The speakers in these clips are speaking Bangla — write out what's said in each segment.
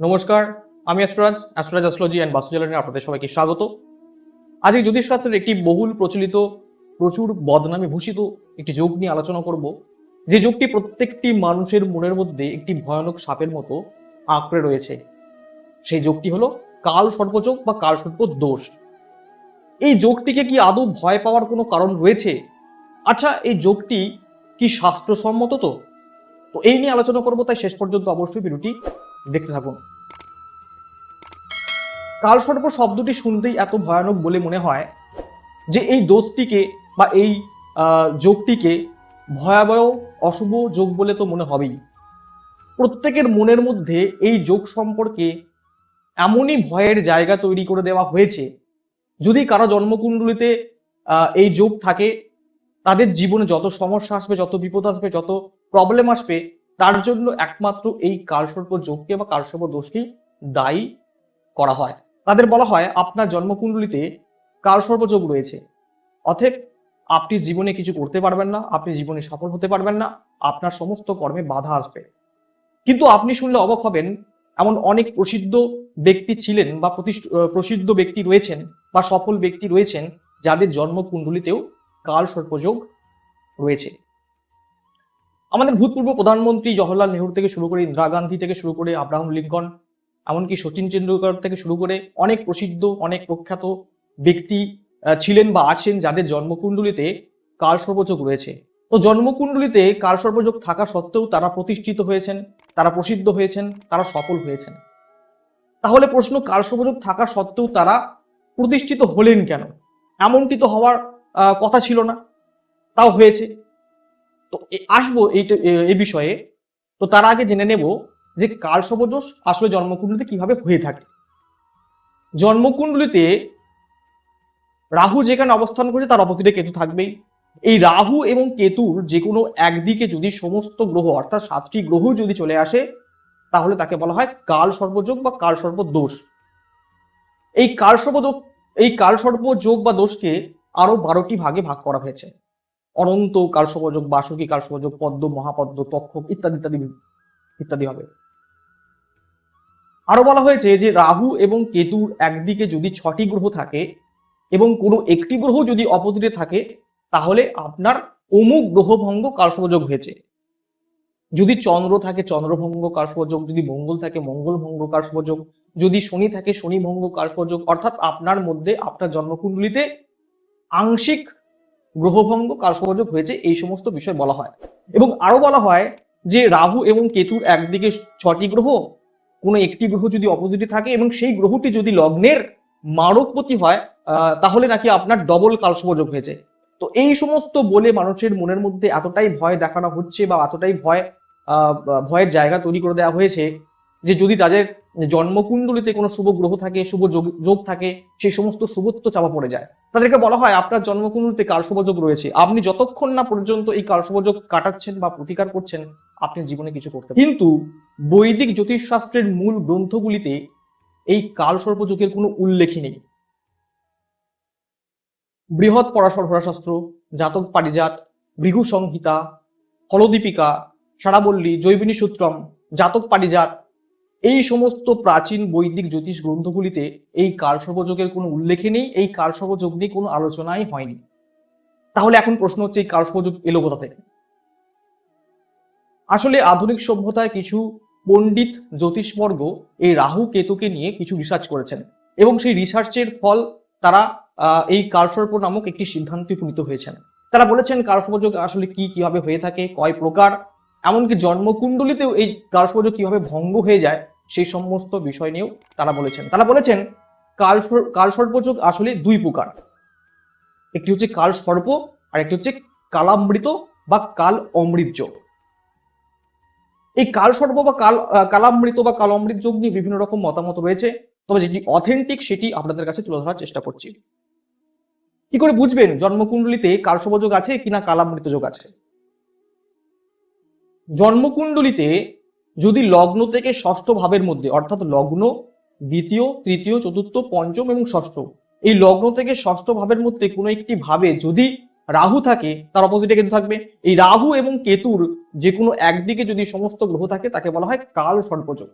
নমস্কার, আমি অ্যাস্ট্রাজ অ্যাস্ট্রাজ অ্যাস্ট্রোলজি অ্যান্ড বাস্তুজ্বালনে আপনাদের সবাইকে স্বাগত। আজ এই জ্যোতিষশাস্ত্রের একটি বহুল প্রচলিত, প্রচুর বদনামে ভূষিত একটি যোগ নিয়ে আলোচনা করব। যে যোগটি প্রত্যেকটি মানুষের মনের মধ্যে একটি ভয়ানক সাপের মতো আঁকড়ে রয়েছে। সেই যোগটি হলো কাল সর্পযোগ বা কাল সর্প দোষ। এই যোগটিকে কি আদৌ ভয় পাওয়ার কোনো কারণ রয়েছে? আচ্ছা এই যোগটি কি শাস্ত্রসম্মত তো? তো এই নিয়ে আলোচনা করব, তাই শেষ পর্যন্ত অবশ্যই ভিডিওটি দেখতে থাকুন। কালসর্প শব্দটি শুনতেই এত ভয়ানক বলে মনে হয় যে এই দোষটিকে বা এই যোগটিকে ভয়াবহ, অশুভ যোগ বলে তো মনে হবেই। প্রত্যেকের মনের মধ্যে এই যোগ সম্পর্কে এমনই ভয়ের জায়গা তৈরি করে দেওয়া হয়েছে, যদি কারও জন্মকুণ্ডলিতে এই যোগ থাকে, তাদের জীবনে যত সমস্যা আসবে, যত বিপদ আসবে, যত প্রবলেম আসবে তার জন্য একমাত্র এই কালসর্প যোগকে বা কালসর্প দোষকে দায়ী করা হয়। তাদের বলা হয়, আপনার জন্মকুণ্ডলিতে কালসর্প যোগ রয়েছে। অতএব আপনি জীবনে কিছু করতে পারবেন না, আপনি জীবনে সফল হতে পারবেন না, আপনার সমস্ত কর্মে বাধা আসবে। কিন্তু আপনি শুনলে অবাক হবেন, এমন অনেক প্রসিদ্ধ ব্যক্তি ছিলেন বা প্রসিদ্ধ ব্যক্তি রয়েছেন বা সফল ব্যক্তি রয়েছেন, যাদের জন্মকুণ্ডলিতেও কাল সর্পযোগ রয়েছে। আমাদের ভূতপূর্ব প্রধানমন্ত্রী জওহরলাল নেহরু থেকে শুরু করে ইন্দিরা গান্ধী থেকে শুরু করে আব্রাহাম লিঙ্কন, এমনকি সচিন টেন্ডুলকর থেকে শুরু করে অনেক প্রসিদ্ধ, অনেক প্রখ্যাত ব্যক্তি ছিলেন বা আছেন যাদের জন্মকুণ্ডলিতে কাল সর্বযোগ রয়েছে। তো জন্মকুণ্ডলিতে কাল সর্বযোগ থাকা সত্ত্বেও তারা প্রতিষ্ঠিত হয়েছেন, তারা প্রসিদ্ধ হয়েছেন, তারা সফল হয়েছেন। তাহলে প্রশ্ন, কাল সর্বযোগ থাকা সত্ত্বেও তারা প্রতিষ্ঠিত হলেন কেন? এমনটি তো হওয়ার কথা ছিল না। তাও হয়েছে। তো আসব এইটা এ- এই বিষয়ে। তো তার আগে জেনে নেব যে কাল সর্বদোষ আসলে জন্মকুণ্ডলিতে কীভাবে হয়ে থাকে। জন্মকুণ্ডলিতে রাহু যেখানে অবস্থান করছে তার অপোজিটে কেতু থাকবেই। এই রাহু এবং কেতুর যে কোনো একদিকে যদি সমস্ত গ্রহ, অর্থাৎ সাতটি গ্রহ যদি চলে আসে, তাহলে তাকে বলা হয় কাল সর্বযোগ বা কাল সর্ব দোষ এই কাল সর্বযোগ এই কাল সর্ব যোগ বা দোষকে আরও বারোটি ভাগে ভাগ করা হয়েছে। অনন্ত কালসপযোগ বাসুকী কালসপযোগ পদ্ম, মহাপদ্ম, তক্ষক ইত্যাদি ইত্যাদি ইত্যাদি হবে। আরও বলা হয়েছে যে রাহু এবং কেতুর একদিকে যদি ছটি গ্রহ থাকে এবং কোনো একটি গ্রহ যদি অপোজিটে থাকে, তাহলে আপনার অমুক গ্রহভঙ্গ কালসপযোগ হয়েছে। যদি চন্দ্র থাকে, চন্দ্রভঙ্গ কালসপযোগ যদি মঙ্গল থাকে মঙ্গল ভঙ্গ কালসপযোগ যদি শনি থাকে শনি ভঙ্গ কালসপযোগ অর্থাৎ আপনার মধ্যে, আপনার জন্মকুণ্ডলিতে আংশিক গ্রহভঙ্গ কালসহযোগ হয়েছে, এই সমস্ত বিষয় বলা হয়। এবং আরও বলা হয় যে রাহু এবং কেতুর একদিকে ছটি গ্রহ, কোনো একটি গ্রহ যদি অপোজিটে থাকে এবং সেই গ্রহটি যদি লগ্নের মারকপতি হয় তাহলে নাকি আপনার ডবল কালসহযোগ হয়েছে। তো এই সমস্ত বলে মানুষের মনের মধ্যে এতটাই ভয় দেখানো হচ্ছে বা এতটাই ভয় ভয়ের জায়গা তৈরি করে দেওয়া হয়েছে যে যদি তাদের জন্মকুণ্ডলিতে কোনো শুভ গ্রহ থাকে, শুভ যোগ যোগ থাকে, সেই সমস্ত শুভত্ব চাপা পড়ে যায়। তাদেরকে বলা হয়, আপনার জন্মকুণ্ডলিতে কালসুভযোগ রয়েছে? আপনি যতক্ষণ না পর্যন্ত এই কালসুভযোগ কাটাচ্ছেন বা প্রতিকার করছেন, আপনি জীবনে কিছু করতে কিন্তু বৈদিক জ্যোতিষশাস্ত্রের মূল গ্রন্থগুলিতে এই কালসর্পযোগের কোনো উল্লেখই নেই। বৃহৎ পরাশর শাস্ত্র জাতক পারিজাত, ভৃগু সংহিতা ফলদীপিকা সারাবল্লী, জৈবিনী সূত্রম, জাতক পারিজাত এই সমস্ত প্রাচীন বৈদিক জ্যোতিষ গ্রন্থগুলিতে এই কালসর্পযোগের কোনো উল্লেখে নেই, এই কালসর্পযোগ নিয়ে কোনো আলোচনাই হয়নি। তাহলে এখন প্রশ্ন হচ্ছে, এই কালসর্পযোগ এলো কোথা থেকে? আসলে আধুনিক সভ্যতায় কিছু পণ্ডিত জ্যোতিষবর্গ এই রাহু কেতুকে নিয়ে কিছু রিসার্চ করেছেন এবং সেই রিসার্চের ফল তারা এই কালসর্প নামক একটি সিদ্ধান্তে উপনীত হয়েছেন। তারা বলেছেন কালসর্পযোগ আসলে কি, কীভাবে হয়ে থাকে, কয় প্রকার, এমনকি জন্মকুণ্ডলিতেও এই কালসর্পযোগ কীভাবে ভঙ্গ হয়ে যায় সেই সমস্ত বিষয় নিয়েও তারা বলেছেন। তারা বলেছেন, কাল কালসর্পযোগ আসলে দুই প্রকার। একটি হচ্ছে কাল সর্প, আর একটি হচ্ছে কালামৃত বা কাল অমৃত যোগ। এই কাল সর্প বা কাল কালামৃত বা কাল অমৃত যোগ নিয়ে বিভিন্ন রকম মতামত রয়েছে, তবে যেটি অথেন্টিক সেটি আপনাদের কাছে তুলে ধরার চেষ্টা করছি। কি করে বুঝবেন জন্মকুণ্ডলিতে কালসর্পযোগ আছে কিনা কালামৃত যোগ আছে? জন্মকুণ্ডলিতে যদি লগ্ন থেকে ষষ্ঠ ভাবের মধ্যে, অর্থাৎ লগ্ন, দ্বিতীয়, তৃতীয়, চতুর্থ, পঞ্চম এবং ষষ্ঠ, এই লগ্ন থেকে ষষ্ঠ ভাবের মধ্যে কোনো একটি ভাবে যদি রাহু থাকে, তার অপোজিটে কেতু থাকবে। এই রাহু এবং কেতুর যে কোনো একদিকে যদি সমস্ত গ্রহ থাকে, তাকে বলা হয় কাল সর্পযোগ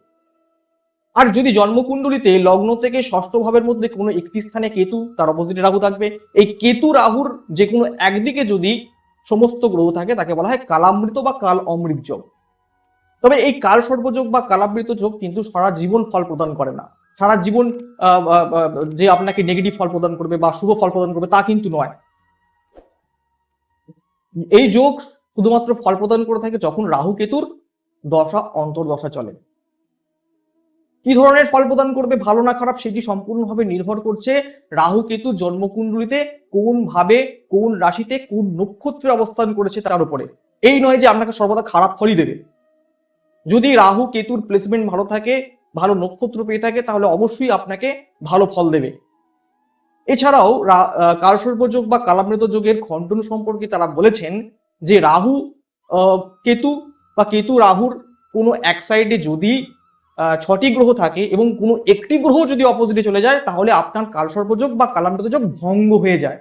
আর যদি জন্মকুণ্ডলিতে লগ্ন থেকে ষষ্ঠ ভাবের মধ্যে কোনো একটি স্থানে কেতু, তার অপোজিটে রাহু থাকবে। এই কেতু রাহুর যে কোনো একদিকে যদি সমস্ত গ্রহ থাকে, তাকে বলা হয় কালামৃত বা কাল অমৃত যোগ তবে এই কাল সর্বযোগ বা কালামৃত যোগ কিন্তু সারা জীবন ফল প্রদান করে না। সারা জীবন যে আপনাকে নেগেটিভ ফল প্রদান করবে বা শুভ ফল প্রদান করবে তা কিন্তু নয়। এই যোগ শুধুমাত্র ফল প্রদান করে থাকে যখন রাহু কেতুর দশা অন্তর্দশা চলে। কি ধরনের ফল প্রদান করবে, ভালো না খারাপ সেটি সম্পূর্ণভাবে নির্ভর করছে রাহু কেতু জন্মকুণ্ডলিতে কোন ভাবে, কোন রাশিতে কোন নক্ষত্রে অবস্থান করেছে তার উপরে। এই নয় যে আপনাকে সর্বদা খারাপ ফলই দেবে। যদি রাহু, কেতুর প্লেসমেন্ট ভালো থাকে, ভালো নক্ষত্র পেয়ে থাকে, তাহলে অবশ্যই আপনাকে ভালো ফল দেবে। এছাড়াও কালসর্পযোগ বা কালামৃত যোগের খণ্ডন সম্পর্কে তারা বলেছেন যে রাহু কেতু বা কেতু রাহুর কোনো এক সাইডে যদি ছটি গ্রহ থাকে এবং কোনো একটি গ্রহ যদি অপোজিটে চলে যায়, তাহলে আপনার কালসর্পযোগ বা কালামৃত যোগ ভঙ্গ হয়ে যায়।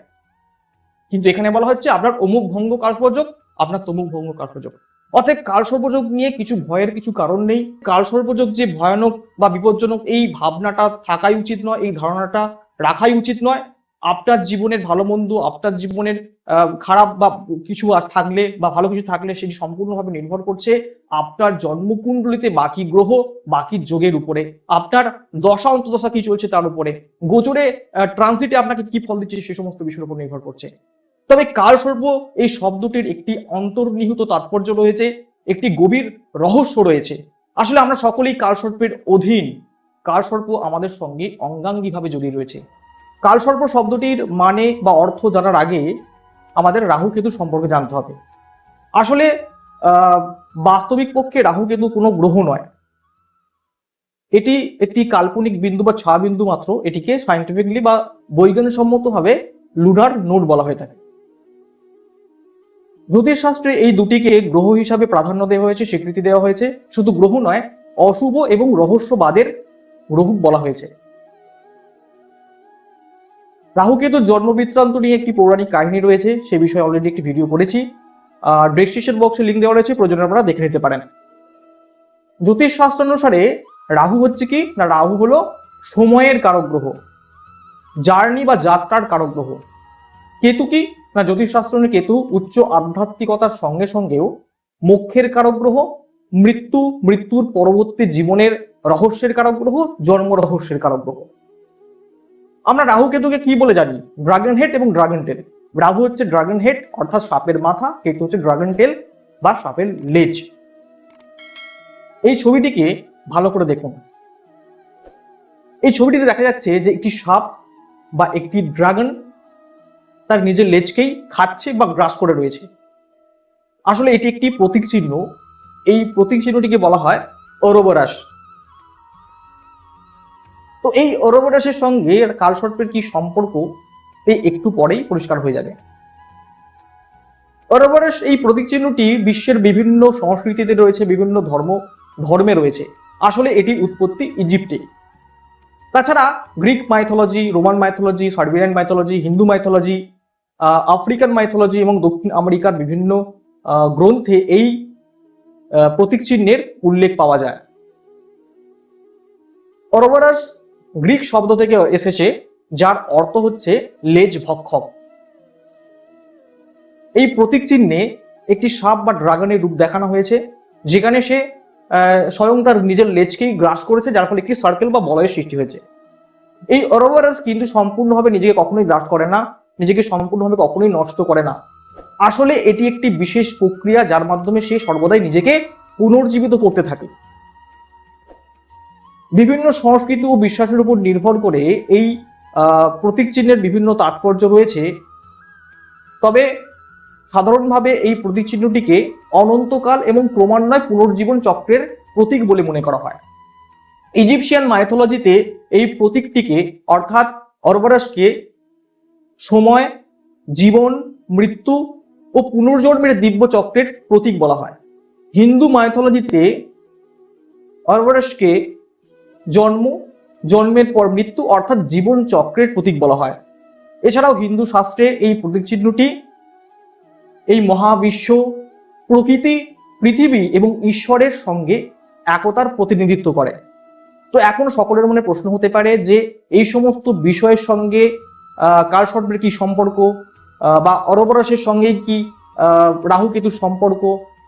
কিন্তু এখানে বলা হচ্ছে আপনার অমুক ভঙ্গ কালসর্পযোগ আপনার তমুক ভঙ্গ কালসর্পযোগ অতএব কালসর্পযোগ নিয়ে কিছু ভয়ের কিছু কারণ নেই। কালসর্পযোগ যে ভয়ানক বা বিপজ্জনক এই ভাবনাটা থাকাই উচিত নয়, এই ধারণাটা রাখাই উচিত নয়। আপনার জীবনের ভালো মন্দ, আপনার জীবনের খারাপ বা কিছু থাকলে বা ভালো কিছু থাকলে সেটি সম্পূর্ণভাবে নির্ভর করছে আপনার জন্মকুণ্ডলিতে বাকি গ্রহ, বাকি যোগের উপরে। আপনার দশা অন্তদশা কি চলছে তার উপরে। গোচরে ট্রানজিটে আপনাকে কি ফল দিচ্ছে সে সমস্ত বিষয়ের উপর নির্ভর করছে। তবে কালসর্প এই শব্দটির একটি অন্তর্নিহিত তাৎপর্য রয়েছে, একটি গভীর রহস্য রয়েছে? আসলে আমরা সকলেই কালসর্পের অধীন কালসর্প আমাদের সঙ্গে অঙ্গাঙ্গিভাবে জড়িয়ে রয়েছে। কালসর্প শব্দটির মানে বা অর্থ জানার আগে আমাদের রাহু কেতু সম্পর্কে জানতে হবে। আসলে বাস্তবিক পক্ষে রাহু কেতু কোনো গ্রহ নয়। এটি একটি কাল্পনিক বিন্দু বা ছা বিন্দু মাত্র, এটিকে সাইন্টিফিকলি বা বৈজ্ঞানিক সম্মতভাবে লুনার নোড বলা হয়ে থাকে। জ্যোতিষশাস্ত্রে এই দুটিকে গ্রহ হিসাবে প্রাধান্য দেওয়া হয়েছে, স্বীকৃতি দেওয়া হয়েছে। শুধু গ্রহ নয়, অশুভ এবং রহস্যবাদের গ্রহ বলা হয়েছে। রাহুকেতুর জন্মবৃত্তান্ত নিয়ে একটি পৌরাণিক কাহিনী রয়েছে, সে বিষয়ে অলরেডি একটি ভিডিও করেছি আর ডেসক্রিপশন বক্সে লিঙ্ক দেওয়া রয়েছে, প্রয়োজন আপনারা দেখে নিতে পারেন। জ্যোতিষ শাস্ত্র অনুসারে রাহু হচ্ছে কি? না, রাহু হলো সময়ের কারক গ্রহ। জার্নি বা যাত্রার কারক গ্রহ। কেতু কি? না, জ্যোতিষশাস্ত্র কেতু উচ্চ আধ্যাত্মিকতার সঙ্গে সঙ্গেও মোক্ষের কারক গ্রহ মৃত্যু, মৃত্যুর পরবর্তী জীবনের রহস্যের কারক গ্রহ জন্ম রহস্যের কারক গ্রহ আমরা রাহু কেতুকে কি বলে জানি? ড্রাগন হেড এবং ড্রাগন টেল রাহু হচ্ছে ড্রাগন হেড অর্থাৎ সাপের মাথা, কেতু হচ্ছে ড্রাগন টেল বা সাপের লেজ। এই ছবিটিকে ভালো করে দেখুন। এই ছবিটিতে দেখা যাচ্ছে যে একটি সাপ বা একটি ড্রাগন তার নিজের লেজকেই খাচ্ছে বা গ্রাস করে রয়েছে। আসলে এটি একটি প্রতীক চিহ্ন। এই প্রতীক চিহ্নটিকে বলা হয় অরবরাস। তো এই অরবরাসের সঙ্গে কালসর্পের কি সম্পর্ক এই একটু পরেই পরিষ্কার হয়ে যাবে। অরবরাস এই প্রতীক চিহ্নটি বিশ্বের বিভিন্ন সংস্কৃতিতে রয়েছে, বিভিন্ন ধর্ম, ধর্মে রয়েছে। আসলে এটির উৎপত্তি ইজিপ্টে। তাছাড়া Greek mythology Roman mythology Serbian mythology Hindu mythology African mythology এবং দক্ষিণ আমেরিকার বিভিন্ন গ্রন্থে এই প্রতীক চিহ্নের উল্লেখ পাওয়া যায়। অরোবরাস গ্রিক শব্দ থেকে এসেছে, যার অর্থ হচ্ছে লেজ ভক্ষক। এই প্রতীক চিহ্নে একটি সাপ বা ড্রাগনের রূপ দেখানো হয়েছে, যেখানে সে স্বয়ং তার নিজের লেজকেই গ্রাস করেছে, যার ফলে একটি সার্কেল বা বলয়ের সৃষ্টি হয়েছে। এই অরোবরাস কিন্তু সম্পূর্ণভাবে নিজেকে কখনোই গ্রাস করে না নিজেকে সম্পূর্ণভাবে কখনোই নষ্ট করে না। আসলে এটি একটি বিশেষ প্রক্রিয়া যার মাধ্যমে সে সর্বদাই নিজেকে পুনর্জীবিত করতে থাকে। বিভিন্ন সংস্কৃতি ও বিশ্বাসের উপর নির্ভর করে এই প্রতীক চিহ্নের বিভিন্ন তাৎপর্য রয়েছে। তবে সাধারণভাবে এই প্রতীক চিহ্নটিকে অনন্তকাল এবং ক্রমান্বয়ে পুনর্জীবন চক্রের প্রতীক বলে মনে করা হয়। ইজিপশিয়ান মাইথোলজিতে এই প্রতীকটিকে অর্থাৎ অরবরাসকে সময়, জীবন, মৃত্যু ও পুনর্জন্মের দিব্য চক্রের প্রতীক বলা হয়। হিন্দু মাইথোলজিতে অরবরাসকে জন্ম, জন্মের পর মৃত্যু অর্থাৎ জীবন চক্রের প্রতীক বলা হয়। এছাড়াও হিন্দু শাস্ত্রে এই প্রতীক চিহ্নটি এই মহাবিশ্ব, প্রকৃতি, পৃথিবী এবং ঈশ্বরের সঙ্গে একতার প্রতিনিধিত্ব করে। তো এখন সকলের মনে প্রশ্ন হতে পারে যে এই সমস্ত বিষয়ের সঙ্গে আহ, কালসর্পের কি সম্পর্ক? বা অরবরাসের সঙ্গে কি রাহু কেতুর সম্পর্ক?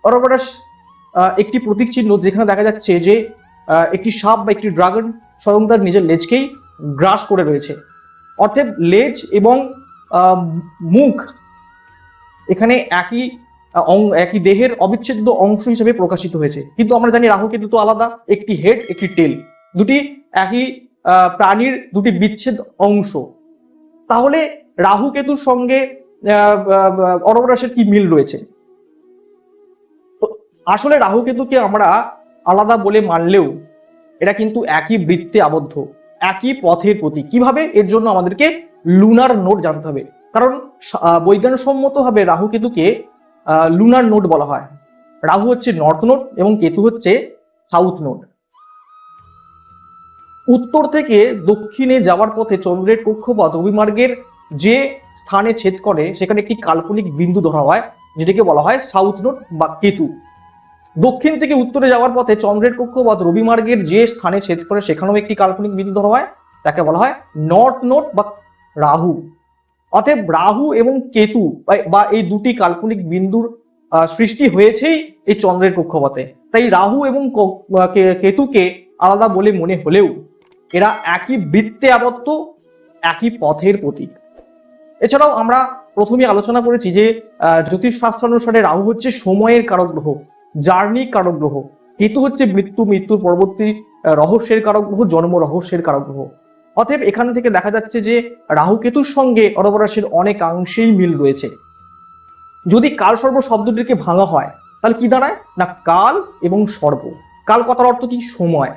অরবরাস একটি প্রতীক চিহ্ন যেখানে দেখা যাচ্ছে যে একটি সাপ বা একটি ড্রাগন স্বয়ং তার নিজের লেজকেই গ্রাস করে রয়েছে। অর্থাৎ লেজ এবং মুখ এখানে একই একই দেহের অবিচ্ছেদ্য অংশ হিসেবে প্রকাশিত হয়েছে। কিন্তু আমরা জানি রাহু কেতু তো আলাদা একটি হেড একটি টেল। দুটি একই প্রাণীর দুটি বিচ্ছেদ অংশ। তাহলে রাহু কেতুর সঙ্গে অরবরাসের কি মিল রয়েছে? আসলে রাহু কেতুকে আমরা আলাদা বলে মানলেও এটা কিন্তু একই বৃত্তে আবদ্ধ, একই পথের প্রতি কীভাবে? এর জন্য আমাদেরকে লুনার নোট জানতে হবে। কারণ বৈজ্ঞানসম্মতভাবে রাহু কেতুকে লুনার নোট বলা হয়। রাহু হচ্ছে নর্থ নোট এবং কেতু হচ্ছে সাউথ নোট উত্তর থেকে দক্ষিণে যাওয়ার পথে চন্দ্রের কক্ষপথ অভিমার্গের যে স্থানে ছেদ করে, সেখানে একটি কাল্পনিক বিন্দু ধরা হয়, যেটাকে বলা হয় সাউথ নোট বা কেতু। দক্ষিণ থেকে উত্তরে যাওয়ার পথে চন্দ্রের কক্ষপথ রবিমার্গের যে স্থানে ছেদ করে, সেখানেও একটি কাল্পনিক বিন্দু ধরা হয়, তাকে বলা হয় নর্থ নোট বা রাহু। অতএব রাহু এবং কেতু বা- এই দুটি কাল্পনিক বিন্দুর সৃষ্টি হয়েছেই এই চন্দ্রের কক্ষপথে। তাই রাহু এবং কেতুকে আলাদা বলে মনে হলেও এরা একই বৃত্তে আবদ্ধ, একই পথের প্রতীক। এছাড়াও আমরা প্রথমে আলোচনা করেছি যে জ্যোতিষ শাস্ত্র অনুসারে রাহু হচ্ছে সময়ের কারক গ্রহ জার্নি কারক গ্রহ কেতু হচ্ছে মৃত্যু, মৃত্যুর পরবর্তী রহস্যের কারক গ্রহ জন্ম রহস্যের কারক গ্রহ অতএব এখান থেকে দেখা যাচ্ছে যে, রাহু কেতুর সঙ্গে অরবরাসের অনেকাংশেই মিল রয়েছে। যদি কাল সর্ব শব্দটিকে ভাঙা হয়, তাহলে কি দাঁড়ায়? না কাল এবং সর্ব। কাল কথার অর্থ কি? সময়।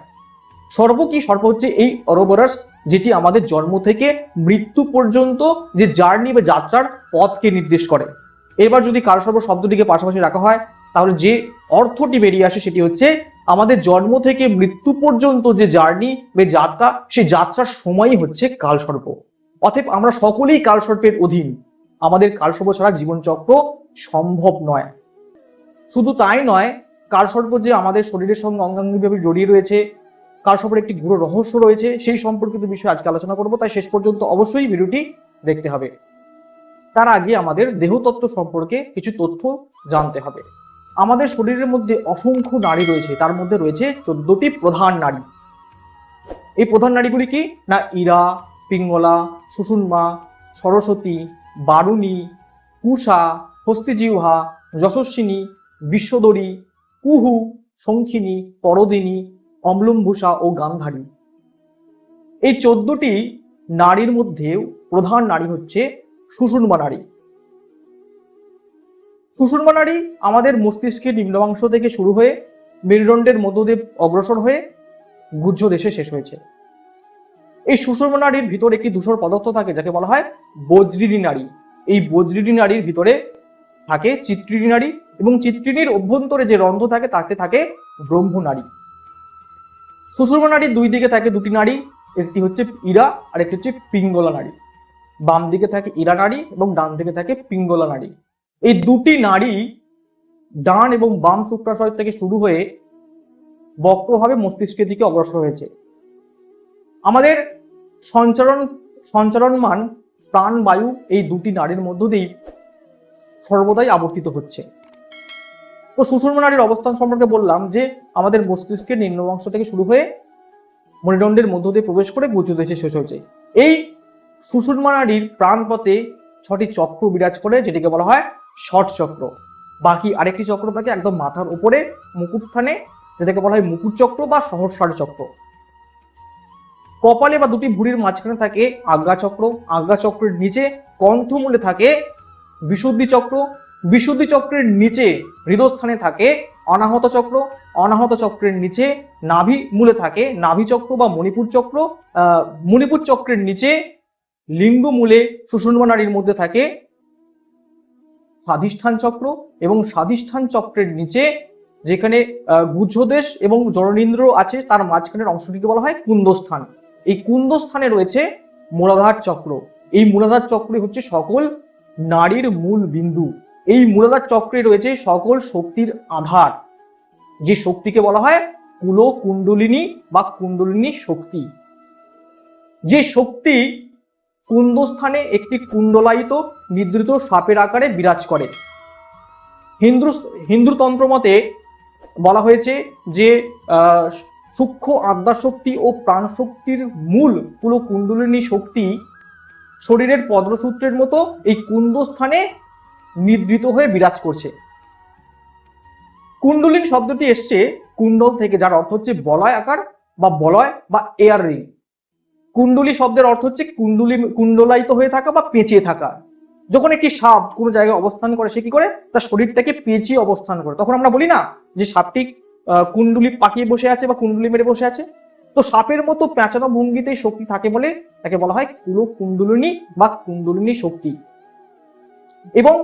সর্ব কি? সর্ব হচ্ছে এই অরবরাস যেটি আমাদের জন্ম থেকে মৃত্যু পর্যন্ত যে জার্নি বা যাত্রার পথকে নির্দেশ করে। এবার যদি কাল সর্ব শব্দটিকে পাশাপাশি রাখা হয়, তাহলে যে অর্থটি বেরিয়ে আসে সেটি হচ্ছে আমাদের জন্ম থেকে মৃত্যু পর্যন্ত যে জার্নি বা যাত্রা, সেই যাত্রার সময়ই হচ্ছে কালসর্প। অতএব আমরা সকলেই কাল কালসর্পের অধীন। আমাদের কালসর্প ছাড়া জীবনচক্র সম্ভব নয়। শুধু তাই নয় কাল কালসর্প যে আমাদের শরীরের সঙ্গে অঙ্গাঙ্গিভাবে জড়িয়ে রয়েছে কালসর্পের একটি গুরু রহস্য রয়েছে, সেই সম্পর্কিত বিষয়ে আজকে আলোচনা করব। তাই শেষ পর্যন্ত অবশ্যই ভিডিওটি দেখতে হবে। তার আগে আমাদের দেহতত্ত্ব সম্পর্কে কিছু তথ্য জানতে হবে। আমাদের শরীরের মধ্যে অসংখ্য নারী রয়েছে, তার মধ্যে রয়েছে চোদ্দটি প্রধান নারী। এই প্রধান নারীগুলি কি? না, ইরা, পিঙ্গলা, সুষুম্মা, সরস্বতী, বারুণী কুষা হস্তিজিহ্বা, যশস্বিনী, বিশ্বদরী, কুহু, শঙ্খিনী, পরদিনী অম্লম্ভূষা ও গান্ধারী। এই চোদ্দটি নারীর মধ্যে প্রধান নারী হচ্ছে সুষুম্মা নারী। সুষুম্মা নারী আমাদের মস্তিষ্কের নিম্নাংশ থেকে শুরু হয়ে মেরুদণ্ডের মধ্যদেব অগ্রসর হয়ে গুহ্য দেশে শেষ হয়েছে। এই সুষুম্মা নারীর ভিতরে একটি ধূসর পদার্থ থাকে যাকে বলা হয় বজ্রিনী নারী। এই বজ্রিনী নারীর ভিতরে থাকে চিত্রিনী নারী এবং চিত্রিনীর অভ্যন্তরে যে রন্ধ্র থাকে তাতে থাকে ব্রহ্ম নারী সুষুম্মা নারীর দুই দিকে থাকে দুটি নারী একটি হচ্ছে ইরা আর একটি হচ্ছে পিঙ্গলা নারী বাম দিকে থাকে ইরা নারী এবং ডান দিকে থাকে পিঙ্গলা নারী এই দুটি নারী ডান এবং বাম শুক্রাশয় থেকে শুরু হয়ে বক্রভাবে মস্তিষ্কের দিকে অগ্রসর হয়েছে। আমাদের সঞ্চারণ সঞ্চারণমান প্রাণবায়ু এই দুটি নারীর মধ্য দিয়েই সর্বদাই আবর্তিত হচ্ছে। তো সুষুম্না নারীর অবস্থান সম্পর্কে বললাম যে, আমাদের মস্তিষ্কের নিম্ন অংশ থেকে শুরু হয়ে মণিদণ্ডের মধ্য দিয়ে প্রবেশ করে গুচ্ছ দেশে শেষ হয়েছে। এই সুষুম্না নারীর প্রাণপথে ছটি চক্র বিরাজ করে, যেটিকে বলা হয় ষট চক্র। বাকি আরেকটি চক্র থাকে একদম মাথার উপরে, মুকুট স্থানে, যেটাকে বলা হয় মুকুট চক্র বা সহস্রার চক্র। কপালে বা দুটি ভুঁড়ির মাঝখানে থাকে আজ্ঞা চক্র। আজ্ঞা চক্রের নিচে কণ্ঠমূলে থাকে বিশুদ্ধি চক্র। বিশুদ্ধি চক্রের নিচে হৃদস্থানে থাকে, অনাহত চক্র, অনাহত চক্রের নিচে নাভি মূলে থাকে, নাভি চক্র বা মণিপুর চক্র মণিপুর চক্রের নিচে লিঙ্গ মূলে সুষুম্না নারীর মধ্যে থাকে স্বাধিষ্ঠান চক্র এবং স্বাধিষ্ঠান চক্রের নিচে যেখানে গুহ্যদেশ এবং জননেন্দ্র আছে, তার মাঝখানের অংশটিকে বলা হয় কুন্দস্থান। এই কুন্দস্থানে রয়েছে মূলাধার চক্র। এই মূলাধার চক্রে হচ্ছে সকল নারীর মূল বিন্দু। এই মূলাধার চক্রে রয়েছে সকল শক্তির আধার, যে শক্তিকে বলা হয় কুলো কুণ্ডলিনী বা কুণ্ডলিনী শক্তি। যে শক্তি কুণ্ডস্থানে একটি কুণ্ডলায়িত নিদ্রিত সাপের আকারে বিরাজ করে। হিন্দু হিন্দু তন্ত্র মতে বলা হয়েছে যে সূক্ষ্ম আদ্যাশক্তি ও প্রাণশক্তির মূল পুরো কুণ্ডলিনী শক্তি শরীরের পদ্মসূত্রের মতো এই কুণ্ডস্থানে নিদ্রিত হয়ে বিরাজ করছে। কুণ্ডলিন শব্দটি এসছে কুণ্ডল থেকে, যার অর্থ হচ্ছে বলয় আকার বা বলয় বা এয়ার রিং কুণ্ডলী শব্দের অর্থ হচ্ছে কুণ্ডলী, কুণ্ডলায়িত হয়ে থাকা বা পেঁচিয়ে থাকা। যখন একটি সাপ কোনো জায়গায় অবস্থান করে, সে কি করে? তার শরীরটাকে পেঁচিয়ে অবস্থান করে। তখন আমরা বলি না যে সাপটি কুণ্ডলী পাকিয়ে বসে আছে বা কুণ্ডলী মেরে বসে আছে। তো সাপের মতো পেঁচানো ভঙ্গিতে শক্তি থাকে বলে তাকে বলা হয় কুলো কুণ্ডলিনী বা কুণ্ডলিনী শক্তি। এবং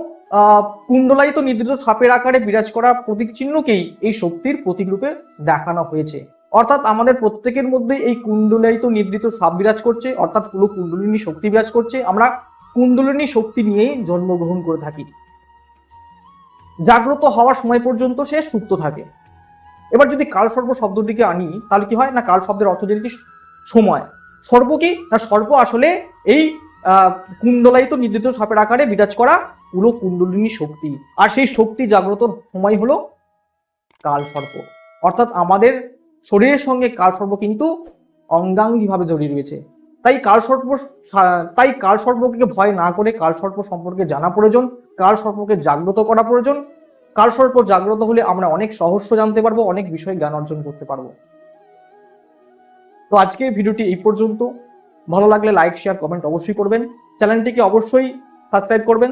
কুণ্ডলায়িত নিদ্রিত সাপের আকারে বিরাজ করা প্রতীক চিহ্নকেই এই শক্তির প্রতীক রূপে দেখানো হয়েছে। অর্থাৎ আমাদের প্রত্যেকের মধ্যে এই কুণ্ডলায়িত নিদ্রিত সাপ বিরাজ করছে অর্থাৎ পুরো কুণ্ডলিনী শক্তি বিরাজ করছে। আমরা কুণ্ডলিনী শক্তি নিয়েই জন্মগ্রহণ করে থাকি। জাগ্রত হওয়ার সময় পর্যন্ত সে সুপ্ত থাকে। এবার যদি কাল সর্ব শব্দটিকে আনি তাহলে কি হয়? না কাল শব্দের অর্থ জেনেছি সময়। সর্ব কি? না সর্ব আসলে এই আহ, কুণ্ডলায়িত নির্দিত সাপের আকারে বিরাজ করা পুরো কুণ্ডলিনী শক্তি। আর সেই শক্তি জাগ্রত সময় হলো কাল সর্প। অর্থাৎ আমাদের শরীরের সঙ্গে কাল সর্প কিন্তু অঙ্গাঙ্গি ভাবে জড়িয়ে রয়েছে। তাই কাল সর্প তাই কাল সর্পকে ভয় না করে কাল সর্প সম্পর্কে জানা প্রয়োজন, কাল সর্পকে জাগ্রত করা প্রয়োজন। কাল সর্প জাগ্রত হলে আমরা অনেক সহস্য জানতে পারব, অনেক বিষয়ে জ্ঞান অর্জন করতে পারব। তো আজকের ভিডিওটি এই পর্যন্ত। ভালো লাগলে লাইক শেয়ার কমেন্ট অবশ্যই করবেন। চ্যানেলটিকে অবশ্যই সাবস্ক্রাইব করবেন।